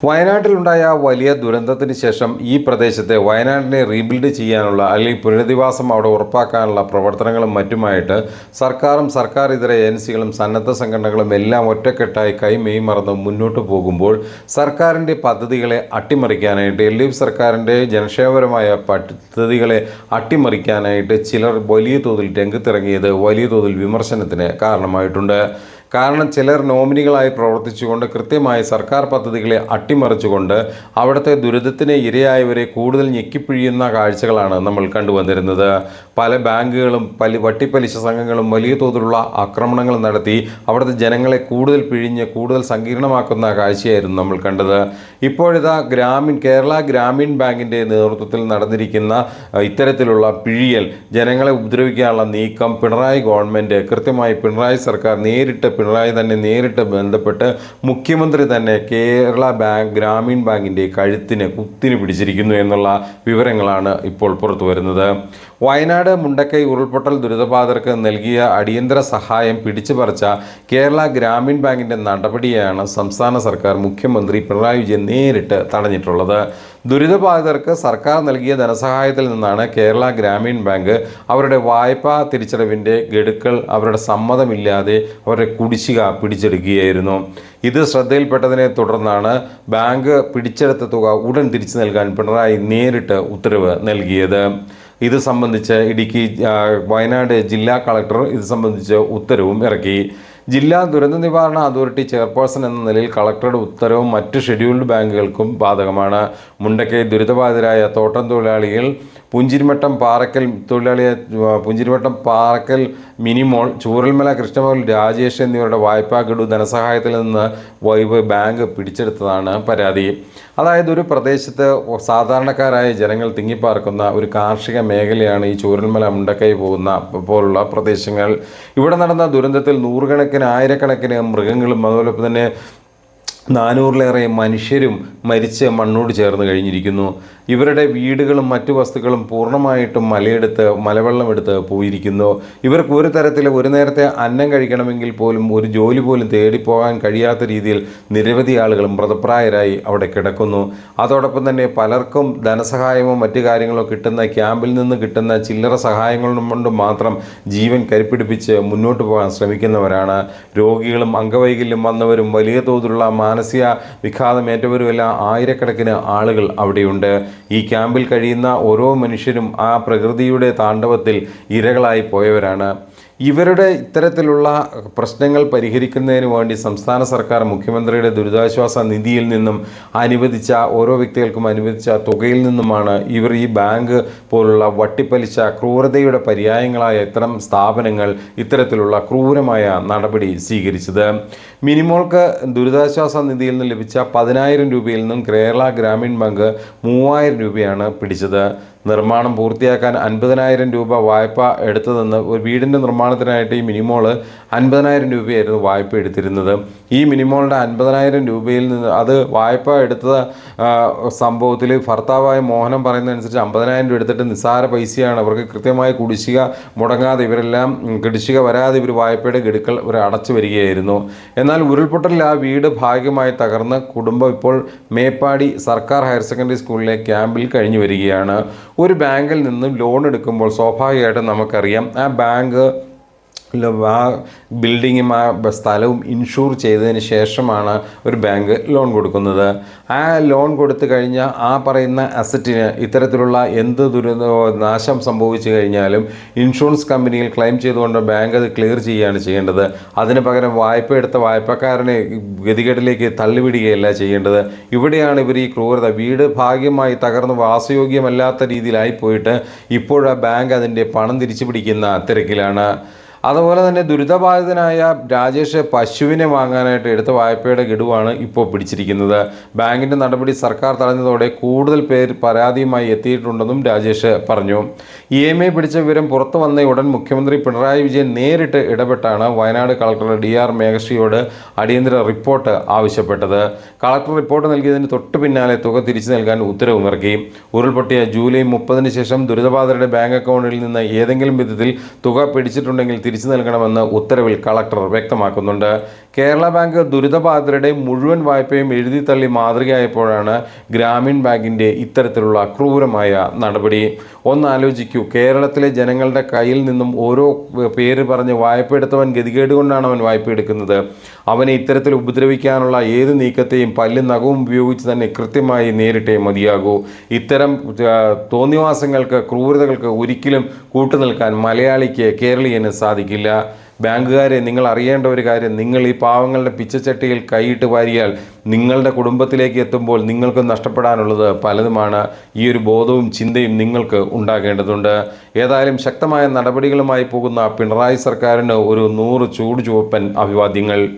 വയനാട്ടിലുണ്ടായ വലിയ ദുരന്തത്തിന് ശേഷം ഈ പ്രദേശത്തെ വയനാടിനെ റീബിൽഡ് ചെയ്യാനുള്ള അല്ലെങ്കിൽ പുനരധിവാസം അവിടെ ഉറപ്പാക്കാനുള്ള പ്രവർത്തനങ്ങളും മറ്റുമായിട്ട് സർക്കാരും സർക്കാർ ഇതര ഏജൻസികളും സന്നദ്ധ സംഘടനകളും എല്ലാം ഒറ്റക്കെട്ടായി കൈമെയ് മറന്ന് മുന്നോട്ട് പോകുമ്പോൾ സർക്കാരിന്റെ പദ്ധതികളെ അട്ടിമറിക്കാനായിട്ട് എൽ ഡി സർക്കാരിന്റെ ജനക്ഷേമപരമായ പദ്ധതികളെ അട്ടിമറിക്കാനായിട്ട് ചിലർ വലിയ തോതിൽ രംഗത്തിറങ്ങിയത് വലിയ തോതിൽ വിമർശനത്തിന് കാരണമായിട്ടുണ്ട്. കാരണം ചിലർ നോമിനികളായി പ്രവർത്തിച്ചുകൊണ്ട് കൃത്യമായി സർക്കാർ പദ്ധതികളെ അട്ടിമറിച്ചുകൊണ്ട് അവിടുത്തെ ദുരിതത്തിന് ഇരയായവരെ കൂടുതൽ ഞെക്കിപ്പിഴിയുന്ന കാഴ്ചകളാണ് നമ്മൾ കണ്ടുവന്നിരുന്നത്. പല ബാങ്കുകളും പല വട്ടിപ്പലിശ സംഘങ്ങളും വലിയ തോതിലുള്ള ആക്രമണങ്ങൾ നടത്തി അവിടുത്തെ ജനങ്ങളെ കൂടുതൽ പിഴിഞ്ഞ് കൂടുതൽ സങ്കീർണമാക്കുന്ന കാഴ്ചയായിരുന്നു നമ്മൾ കണ്ടത്. ഇപ്പോഴിതാ ഗ്രാമീൺ കേരള ഗ്രാമീൺ ബാങ്കിന്റെ നേതൃത്വത്തിൽ നടന്നിരിക്കുന്ന ഇത്തരത്തിലുള്ള പിഴിയൽ ജനങ്ങളെ ഉപദ്രവിക്കാനുള്ള നീക്കം പിണറായി ഗവൺമെന്റ് കൃത്യമായി പിണറായി സർക്കാർ നേരിട്ട് പിണറായി തന്നെ നേരിട്ട് ബന്ധപ്പെട്ട് മുഖ്യമന്ത്രി തന്നെ കേരള ബാങ്ക് ഗ്രാമീൺ ബാങ്കിന്റെ കഴുത്തിന് കുത്തിന് പിടിച്ചിരിക്കുന്നു എന്നുള്ള വിവരങ്ങളാണ് ഇപ്പോൾ പുറത്തു വരുന്നത്. വയനാട് മുണ്ടക്കൈ ഉരുൾപൊട്ടൽ ദുരിതബാധിതർക്ക് നൽകിയ അടിയന്തര സഹായം പിടിച്ചു പറിച്ച കേരള ഗ്രാമീൺ ബാങ്കിന്റെ നടപടിയാണ് സംസ്ഥാന സർക്കാർ മുഖ്യമന്ത്രി പിണറായി വിജയൻ നേരിട്ട് തടഞ്ഞിട്ടുള്ളത്. ദുരിതബാധിതർക്ക് സർക്കാർ നൽകിയ ധനസഹായത്തിൽ നിന്നാണ് കേരള ഗ്രാമീൺ ബാങ്ക് അവരുടെ വായ്പാ തിരിച്ചടവിന്റെ ഗഡുക്കൾ അവരുടെ സമ്മതമില്ലാതെ അവരുടെ കുടിശ്ശിക പിടിച്ചെടുക്കുകയായിരുന്നു. ഇത് ശ്രദ്ധയിൽപ്പെട്ടതിനെ തുടർന്നാണ് ബാങ്ക് പിടിച്ചെടുത്ത തുക ഉടൻ തിരിച്ചു നൽകാൻ പിണറായി നേരിട്ട് ഉത്തരവ് നൽകിയത്. ഇത് സംബന്ധിച്ച് ഇടുക്കി വയനാട് ജില്ലാ കളക്ടർ ഇത് സംബന്ധിച്ച് ഉത്തരവും ഇറക്കി. ജില്ലാ ദുരന്ത നിവാരണ അതോറിറ്റി ചെയർപേഴ്സൺ എന്ന നിലയിൽ കളക്ടറുടെ ഉത്തരവും മറ്റ് ഷെഡ്യൂൾഡ് ബാങ്കുകൾക്കും ബാധകമാണ്. മുണ്ടക്കൈ ദുരിതബാധിതരായ തോട്ടം തൊഴിലാളികൾ പുഞ്ചിരിമട്ടം പാറക്കൽ തൊഴിലാളിയെ പുഞ്ചിരിമട്ടം പാറക്കൽ മിനിമോൾ ചൂരൽമല കൃഷ്ണമോൾ രാജേഷ് എന്നിവരുടെ വായ്പാ ഗഡു ധനസഹായത്തിൽ നിന്ന് വൈബ് ബാങ്ക് പിടിച്ചെടുത്തതാണ് പരാതി. അതായത് ഒരു പ്രദേശത്ത് സാധാരണക്കാരായ ജനങ്ങൾ തിങ്ങിപ്പാർക്കുന്ന ഒരു കാർഷിക മേഖലയാണ് ഈ ചൂരൽമല മുണ്ടക്കൈ പോകുന്ന പോലുള്ള പ്രദേശങ്ങൾ. ഇവിടെ നടന്ന ദുരന്തത്തിൽ നൂറുകണക്കിന് ആയിരക്കണക്കിന് മൃഗങ്ങളും അതുപോലെ തന്നെ നാനൂറിലേറെ മനുഷ്യരും മരിച്ച് മണ്ണോട് ചേർന്ന് കഴിഞ്ഞിരിക്കുന്നു. ഇവരുടെ വീടുകളും മറ്റു വസ്തുക്കളും പൂർണമായിട്ടും മലയെടുത്ത് മലവെള്ളം എടുത്ത് പോയിരിക്കുന്നു. ഇവർക്ക് ഒരു തരത്തിൽ ഒരു നേരത്തെ അന്നം കഴിക്കണമെങ്കിൽ പോലും ഒരു ജോലി പോലും തേടിപ്പോകാൻ കഴിയാത്ത രീതിയിൽ നിരവധി ആളുകൾ മൃതപ്രായരായി അവിടെ കിടക്കുന്നു. അതോടൊപ്പം തന്നെ പലർക്കും ധനസഹായമോ മറ്റു കാര്യങ്ങളോ കിട്ടുന്ന ക്യാമ്പിൽ നിന്ന് കിട്ടുന്ന ചില്ലറ സഹായങ്ങളും കൊണ്ട് മാത്രം ജീവൻ കരുപ്പിടിപ്പിച്ച് മുന്നോട്ട് പോകാൻ ശ്രമിക്കുന്നവരാണ്. രോഗികളും അംഗവൈകല്യം വന്നവരും വലിയ തോതിലുള്ള മാനസിക വിഘാതമേറ്റവരുമെല്ലാം ആയിരക്കണക്കിന് ആളുകൾ അവിടെയുണ്ട്. ഈ ക്യാമ്പിൽ കഴിയുന്ന ഓരോ മനുഷ്യരും ആ പ്രകൃതിയുടെ താണ്ഡവത്തിൽ ഇരകളായി പോയവരാണ്. ഇവരുടെ ഇത്തരത്തിലുള്ള പ്രശ്നങ്ങൾ പരിഹരിക്കുന്നതിന് വേണ്ടി സംസ്ഥാന സർക്കാർ മുഖ്യമന്ത്രിയുടെ ദുരിതാശ്വാസ നിധിയിൽ നിന്നും അനുവദിച്ച ഓരോ വ്യക്തികൾക്കും അനുവദിച്ച തുകയിൽ നിന്നുമാണ് ഇവർ ഈ ബാങ്ക് പോലുള്ള വട്ടിപ്പലിശ ക്രൂരതയുടെ പര്യായങ്ങളായ ഇത്തരം സ്ഥാപനങ്ങൾ ഇത്തരത്തിലുള്ള ക്രൂരമായ നടപടി സ്വീകരിച്ചത്. മിനിമോൾക്ക് ദുരിതാശ്വാസ നിധിയിൽ നിന്ന് ലഭിച്ച പതിനായിരം രൂപയിൽ നിന്നും കേരള ഗ്രാമീൺ ബാങ്ക് മൂവായിരം രൂപയാണ് പിടിച്ചത്. നിർമ്മാണം പൂർത്തിയാക്കാൻ അൻപതിനായിരം രൂപ വായ്പ എടുത്തതെന്ന് ഒരു വീടിന്റെ നിർമ്മാണത്തിനായിട്ട് ഈ മിനിമോൾ അൻപതിനായിരം രൂപയായിരുന്നു വായ്പ എടുത്തിരുന്നത്. ഈ മിനിമോളുടെ അൻപതിനായിരം രൂപയിൽ നിന്ന് അത് വായ്പ എടുത്ത സംഭവത്തിൽ ഭർത്താവായ മോഹനം പറയുന്നതനുസരിച്ച് അമ്പതിനായിരം രൂപ എടുത്തിട്ട് നിസ്സാര പൈസയാണ്. അവർക്ക് കൃത്യമായ കുടിശ്ശിക മുടങ്ങാതെ ഇവരെല്ലാം കുടിശ്ശിക വരാതെ ഇവർ വായ്പയുടെ ഗഡുക്കൾ ഇവർ അടച്ചു വരികയായിരുന്നു. എന്നാൽ ഉരുൾപൊട്ടലിൽ ആ വീട് ഭാഗ്യമായി തകർന്ന് കുടുംബം ഇപ്പോൾ മേപ്പാടി സർക്കാർ ഹയർ സെക്കൻഡറി സ്കൂളിലെ ക്യാമ്പിൽ കഴിഞ്ഞു വരികയാണ്. ഒരു ബാങ്കിൽ നിന്നും ലോൺ എടുക്കുമ്പോൾ സ്വാഭാവികമായിട്ടും നമുക്കറിയാം ആ ബാങ്ക് ആ ബിൽഡിങ്ങും ആ സ്ഥലവും ഇൻഷൂർ ചെയ്തതിന് ശേഷമാണ് ഒരു ബാങ്ക് ലോൺ കൊടുക്കുന്നത്. ആ ലോൺ കൊടുത്തു കഴിഞ്ഞാൽ ആ പറയുന്ന അസറ്റിന് ഇത്തരത്തിലുള്ള എന്ത് ദുരന്ത നാശം സംഭവിച്ചു കഴിഞ്ഞാലും ഇൻഷുറൻസ് കമ്പനിയിൽ ക്ലെയിം ചെയ്തുകൊണ്ട് ബാങ്ക് അത് ക്ലിയർ ചെയ്യുകയാണ് ചെയ്യേണ്ടത്. അതിന് പകരം വായ്പ എടുത്ത വായ്പക്കാരനെ ഗതികേടിലേക്ക് തള്ളിവിടുകയല്ല ചെയ്യേണ്ടത്. ഇവിടെയാണ് ഇവർ ഈ ക്രൂരത. വീട് ഭാഗ്യമായി തകർന്ന് വാസയോഗ്യമല്ലാത്ത രീതിയിലായി പോയിട്ട് ഇപ്പോഴാ ബാങ്ക് അതിന്റെ പണം തിരിച്ചു പിടിക്കുന്ന തിരക്കിലാണ്. അതുപോലെ തന്നെ ദുരിതബാധിതനായ രാജേഷ് പശുവിനെ വാങ്ങാനായിട്ട് എടുത്ത വായ്പയുടെ ഗഡുവാണ് ഇപ്പോൾ പിടിച്ചിരിക്കുന്നത്. ബാങ്കിന്റെ നടപടി സർക്കാർ തടഞ്ഞതോടെ കൂടുതൽ പേർ പരാതിയുമായി എത്തിയിട്ടുണ്ടെന്നും രാജേഷ് പറഞ്ഞു. ഇ എം ഐ പിടിച്ച വിവരം പുറത്തു വന്ന ഉടൻ മുഖ്യമന്ത്രി പിണറായി വിജയൻ നേരിട്ട് ഇടപെട്ടാണ് വയനാട് കളക്ടർ ഡി ആർ മേഘശ്രീയോട് അടിയന്തര റിപ്പോർട്ട് ആവശ്യപ്പെട്ടത്. കളക്ടർ റിപ്പോർട്ട് നൽകിയതിന് തൊട്ടു പിന്നാലെ തുക തിരിച്ചു നൽകാൻ ഉത്തരവും ഇറക്കി ഉരുൾപൊട്ടിയ ജൂലൈ മുപ്പതിന് ശേഷം ദുരിതബാധിതരുടെ ബാങ്ക് അക്കൗണ്ടിൽ നിന്ന് ഏതെങ്കിലും വിധത്തിൽ തുക പിടിച്ചിട്ടുണ്ടെങ്കിൽ തിരിച്ചു നൽകണമെന്ന് ഉത്തരവിൽ കളക്ടർ വ്യക്തമാക്കുന്നുണ്ട്. കേരള ബാങ്ക് ദുരിതബാധിതരുടെ മുഴുവൻ വായ്പയും എഴുതി തള്ളി മാതൃകയായപ്പോഴാണ് ഗ്രാമീൺ ബാങ്കിന്റെ ഇത്തരത്തിലുള്ള ക്രൂരമായ നടപടി. ഒന്നാലോചിക്കൂ കേരളത്തിലെ ജനങ്ങളുടെ കയ്യിൽ നിന്നും ഓരോ പേര് പറഞ്ഞ് വായ്പ എടുത്തവൻ ഗതികേട് കൊണ്ടാണ് അവൻ വായ്പ എടുക്കുന്നത്. അവനെ ഇത്തരത്തിൽ ഉപദ്രവിക്കാനുള്ള ഏത് നീക്കത്തെയും പല്ലും നഖവും ഉപയോഗിച്ച് തന്നെ കൃത്യമായി നേരിട്ടേ മതിയാകൂ. ഇത്തരം തോന്നിവാസങ്ങൾക്ക് ക്രൂരതകൾക്ക് ഒരിക്കലും കൂട്ടുനിൽക്കാൻ മലയാളിക്ക് കേരളീയന് സാധിക്കില്ല. ബാങ്കുകാരെ നിങ്ങൾ അറിയേണ്ട ഒരു കാര്യം നിങ്ങൾ ഈ പാവങ്ങളുടെ പിച്ചച്ചട്ടിയിൽ കൈയിട്ട് വാരിയാൽ നിങ്ങളുടെ കുടുംബത്തിലേക്ക് എത്തുമ്പോൾ നിങ്ങൾക്ക് നഷ്ടപ്പെടാനുള്ളത് പലതുമാണ്. ഈ ഒരു ബോധവും ചിന്തയും നിങ്ങൾക്ക് ഉണ്ടാകേണ്ടതുണ്ട്. ഏതായാലും ശക്തമായ നടപടികളുമായി പോകുന്ന പിണറായി സർക്കാരിന് ഒരു നൂറ് ചൂട് ചുവപ്പൻ അഭിവാദ്യങ്ങൾ.